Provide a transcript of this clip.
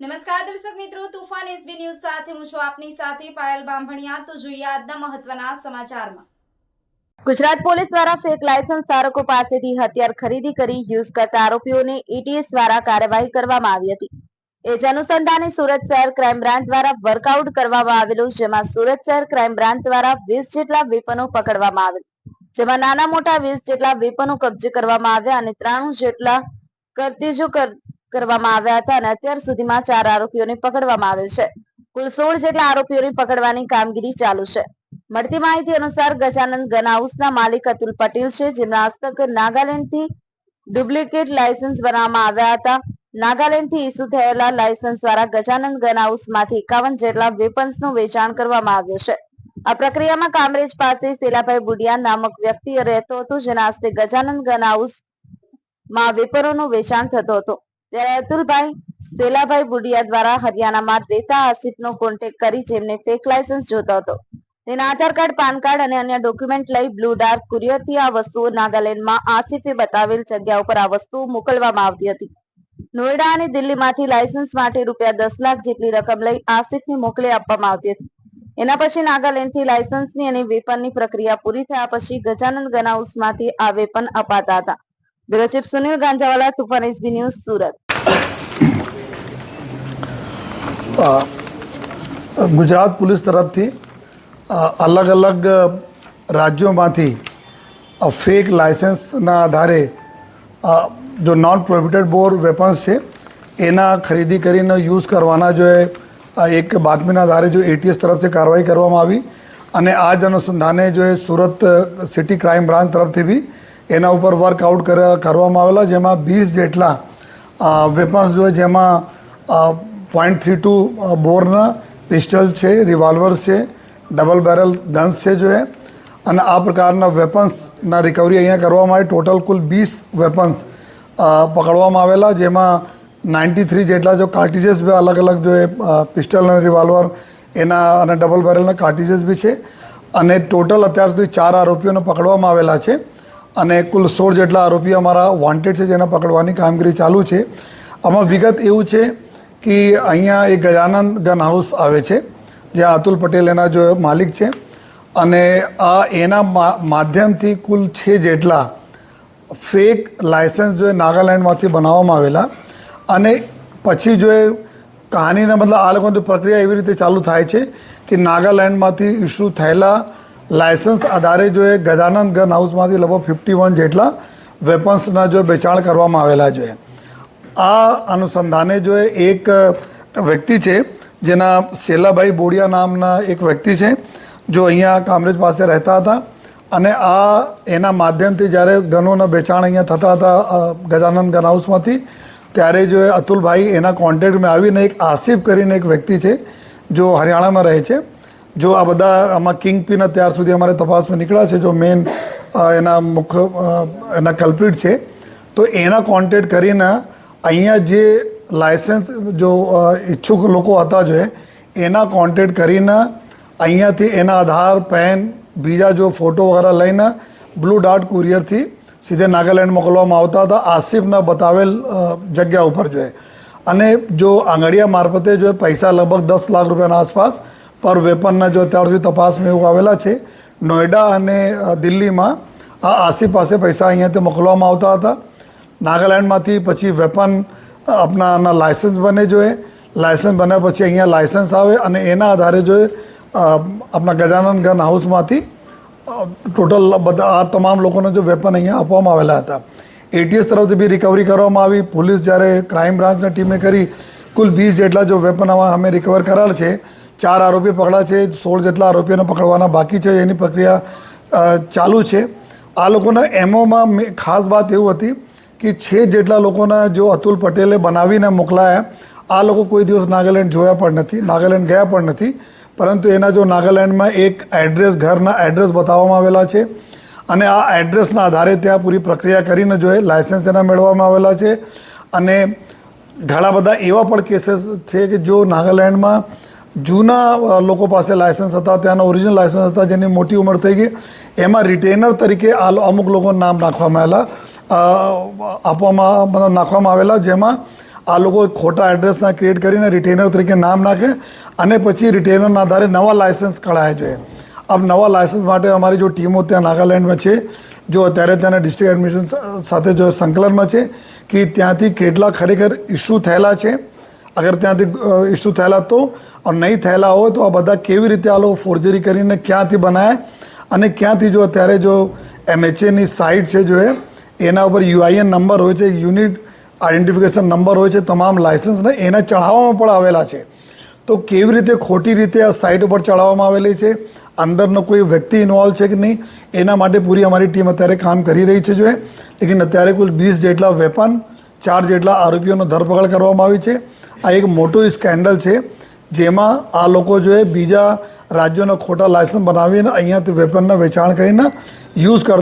નમસ્કાર દર્શક મિત્રો, તુફાન એસબી ન્યૂઝ સાથે હું છું આપની સાથે પાયલ બાંભણિયા. તો જોઈએ આજના મહત્વના સમાચારમાં. ગુજરાત પોલીસ દ્વારા ફેક લાયસન્સ ધારકો પાસેથી હથિયાર ખરીદી કરી યુઝ કરતા આરોપીઓને એટીએસ દ્વારા કાર્યવાહી કરવામાં આવી હતી. એ અનુસંધાને સુરત શહેર ક્રાઇમ બ્રાન્ચ દ્વારા વર્કઆઉટ કરવામાં આવેલું, જેમાં સુરત શહેર ક્રાઇમ બ્રાન્ચ દ્વારા વીસ જેટલા વેપનો પકડવામાં આવેલ. જેમાં નાના મોટા વીસ જેટલા વેપનો કબજે કરવામાં આવ્યા અને ત્રાણું જેટલા કરતીજો કર- કરવામાં આવ્યા હતા અને અત્યાર સુધીમાં ચાર આરોપીઓને પકડવામાં આવેલ છે. કુલ સોળ જેટલા આરોપીઓને પકડવાની કામગીરી ચાલુ છે. મળતી માહિતી અનુસાર ગજાનંદ ગન હાઉસના માલિક અતુલ પટેલ છે, જેમના હસ્તક નાગાલેન્ડથી ડુપ્લિકેટ લાયસન્સ બનાવવામાં આવ્યા હતા. નાગાલેન્ડથી ઇસ્યુ થયેલા લાયસન્સ દ્વારા ગજાનંદ ગન હાઉસમાંથી એકાવન જેટલા વેપન્સનું વેચાણ કરવામાં આવ્યું છે. આ પ્રક્રિયામાં કામરેજ પાસે સેલાભાઈ બુડિયા નામક વ્યક્તિ રહેતો હતો, જેના હસ્તે ગજાનંદ ગન હાઉસ વેપરોનું વેચાણ થતો હતો. ત્યારે અતુલભાઈ સેલાભાઈ બુડિયા દ્વારા હરિયાણામાં રેતા આસિફનો કોન્ટેક્ટ કરી જેમને ફેક લાયસન્સ જોતો હતો. તેના આધાર કાર્ડ, પાન કાર્ડ અને અન્ય ડોક્યુમેન્ટ લઈ બ્લુ ડાર્ક કુરિયરથી આ વસ્તુઓ નાગાલેન્ડમાં આસિફે બતાવેલ જગ્યા ઉપર આ વસ્તુઓ મોકલવામાં આવતી હતી. નોઈડા અને દિલ્હીમાંથી લાયસન્સ માટે રૂપિયા દસ લાખ જેટલી રકમ લઈ આસિફને મોકલી આપવામાં આવતી હતી. એના પછી નાગાલેન્ડથી લાયસન્સની અને વેપનની પ્રક્રિયા પૂરી થયા પછી ગજાનંદ ગન હાઉસમાંથી આ વેપન અપાતા હતા. Bureau chief Sunil Ganjawala, Toofan S B news Surat. Gujarat police તરફથી અલગ અલગ રાજ્યોમાંથી ફેક લાયસન્સના આધારે જો નોન પ્રોહિબિટેડ બોર વેપન્સ છે એના ખરીદી કરીને યુઝ કરવાના જો એક બાતમીના આધારે જો એટીએસ તરફથી કાર્યવાહી કરવામાં આવી અને આ જ અનુસંધાને જો એ સુરત સિટી ક્રાઇમ બ્રાન્ચ તરફથી બી એના ઉપર વર્કઆઉટ કરવામાં આવેલા જેમાં વીસ જેટલા વેપન્સ જોઈએ જેમાં પોઈન્ટ થ્રી ટુ બોરના પિસ્ટલ છે રિવોલ્વર છે ડબલ બેરલ ગન્સ છે જોઈએ અને આ પ્રકારના વેપન્સના રિકવરી અહીંયા કરવામાં આવી. ટોટલ કુલ વીસ વેપન્સ પકડવામાં આવેલા, જેમાં નાઇન્ટી થ્રી જેટલા જો કાર્ટિજેસ બી અલગ અલગ જોઈએ પિસ્ટલ અને રિવોલ્વર એના અને ડબલ બેરલના કાર્ટિજેસ બી છે. અને ટોટલ અત્યાર સુધી ચાર આરોપીઓને પકડવામાં આવેલા છે. અને કુલ સોળ જેટલા આરોપીઓ અમારા વોન્ટેડ છે, જેને પકડવાની કામગીરી ચાલુ છે. આમાં વિગત એવું છે કે અહીંયા એક ગજાનંદ ગન હાઉસ આવે છે, જ્યાં અતુલ પટેલ એના જો માલિક છે. અને આ એના માધ્યમથી કુલ છે જેટલા ફેક લાયસન્સ જો નાગાલેન્ડમાંથી બનાવવામાં આવેલા. અને પછી જો એ કહાનીના મતલબ આ લોકોની પ્રક્રિયા એવી રીતે ચાલુ થાય છે કે નાગાલેન્ડમાંથી ઇસ્યુ થયેલા લાયસન્સ આધારે જો એ ગજાનંદ ગન હાઉસમાંથી લગભગ ફિફ્ટી વન જેટલા વેપન્સના જો વેચાણ કરવામાં આવેલા જો આ અનુસંધાને જો એક વ્યક્તિ છે, જેના સેલાભાઈ બોડિયા નામના એક વ્યક્તિ છે, જો અહીંયા કામરેજ પાસે રહેતા હતા અને આ એના માધ્યમથી જ્યારે ગનોના વેચાણ અહીંયા થતા હતા ગજાનંદ ગન હાઉસમાંથી ત્યારે જો અતુલભાઈ એના કોન્ટેક્ટમાં આવીને એક આસિફ કરીને એક વ્યક્તિ છે, જો હરિયાણામાં રહે છે જો આ બધા આમાં કિંગ પિન અત્યાર સુધી અમારે તપાસમાં નીકળ્યા છે, જો મેન એના મુખ્ય એના કલ્પ્રિટ છે, તો એના કોન્ટેક્ટ કરીને અહીંયા જે લાયસન્સ જો ઈચ્છુક લોકો હતા જોઈએ એના કોન્ટેક્ટ કરીને અહીંયાથી એના આધાર પેન બીજા જો ફોટો વગેરે લઈને બ્લુ ડાર્ટ કુરિયરથી સીધે નાગાલેન્ડ મોકલવામાં આવતા હતા, આસિફના બતાવેલ જગ્યા ઉપર જોઈએ અને જો આંગળીયા મારફતે જો પૈસા લગભગ દસ લાખ રૂપિયાના આસપાસ પર વેપનના જો અત્યાર સુધી તપાસમાં એવું આવેલા છે નોઈડા અને દિલ્હીમાં આ આસિફ પાસે અહીંયાથી મોકલવામાં આવતા હતા. નાગાલેન્ડમાંથી પછી વેપન આપણાના લાયસન્સ બને જોઈએ લાયસન્સ બન્યા પછી અહીંયા લાયસન્સ આવે અને એના આધારે જોઈએ આપણા ગજાનંદ ગન હાઉસમાંથી ટોટલ બધા, આ તમામ લોકોને જો વેપન અહીંયા આપવામાં આવેલા હતા. એટીએસ તરફથી બી રિકવરી કરવામાં આવી. પોલીસ જ્યારે ક્રાઇમ બ્રાન્ચની ટીમે કરી, કુલ વીસ જેટલા જો વેપન અમે રિકવર કરેલ છે ચાર આરોપી પકડા છે, સોળ જેટલા આરોપીઓને પકડવાના બાકી છે, એની પ્રક્રિયા ચાલુ છે. આ લોકોના એમઓમાં ખાસ વાત એવું હતી કે છે જેટલા લોકોના જો અતુલ પટેલે બનાવીને મોકલાયા, આ લોકો કોઈ દિવસ નાગાલેન્ડ જોયા પણ નથી, નાગાલેન્ડ ગયા પણ નથી, પરંતુ એના જો નાગાલેન્ડમાં એક એડ્રેસ, ઘરના એડ્રેસ બતાવવામાં આવેલા છે અને આ એડ્રેસના આધારે ત્યાં પૂરી પ્રક્રિયા કરીને જો એ લાયસન્સ એના મેળવવામાં આવેલા છે અને ઘણા બધા એવા પણ કેસીસ છે કે જો નાગાલેન્ડમાં જૂના લોકો પાસે લાયસન્સ હતા, ત્યાંના ઓરિજિનલ લાયસન્સ હતા, જેની મોટી ઉંમર થઈ ગઈ. એમાં રિટેનર તરીકે આ અમુક લોકોના નામ નાખવામાં આવેલા આપવામાં, મતલબ નાખવામાં આવેલા, જેમાં આ લોકો ખોટા એડ્રેસના ક્રિએટ કરીને રિટેનર તરીકે નામ નાખે અને પછી રિટેનરના આધારે નવા લાયસન્સ કઢાય જોઈએ આમ નવા લાયસન્સ માટે અમારી જો ટીમો ત્યાં નાગાલેન્ડમાં છે, જો અત્યારે ત્યાંના ડિસ્ટ્રિક્ટ એડમિશન સાથે જો સંકલનમાં છે, કે ત્યાંથી કેટલા ખરેખર ઇસ્યુ થયેલા છે અગર ત્યાંથી ઇસ્યુ થયેલા તો નહીં થયેલા હોય તો આ બધા કેવી રીતે આ લોકો ફોર્જરી કરીને ક્યાંથી બનાવે અને ક્યાંથી જો અત્યારે જો એમએચએની સાઇટ છે જો એના ઉપર યુઆઈએન નંબર હોય છે યુનિટ આઈડેન્ટિફિકેશન નંબર હોય છે, તમામ લાયસન્સને એના ચઢાવવામાં પણ આવેલા છે. તો કેવી રીતે ખોટી રીતે આ સાઇટ ઉપર ચડાવવામાં આવેલી છે? અંદરનો કોઈ વ્યક્તિ ઇન્વોલ્વ છે કે નહીં? એના માટે પૂરી અમારી ટીમ અત્યારે કામ કરી રહી છે જો લેકિન અત્યારે કુલ વીસ જેટલા વેપન ચાર જેટલા આરોપીઓનો ધરપકડ કરવામાં આવી છે. આ એક મોટું સ્કેન્ડલ છે, જેમાં આ લોકો જો બીજા રાજ્યોના ખોટા લાયસન્સ બનાવીને અહીંયાથી વેપનના વેચાણ કરીને યુઝ કરતા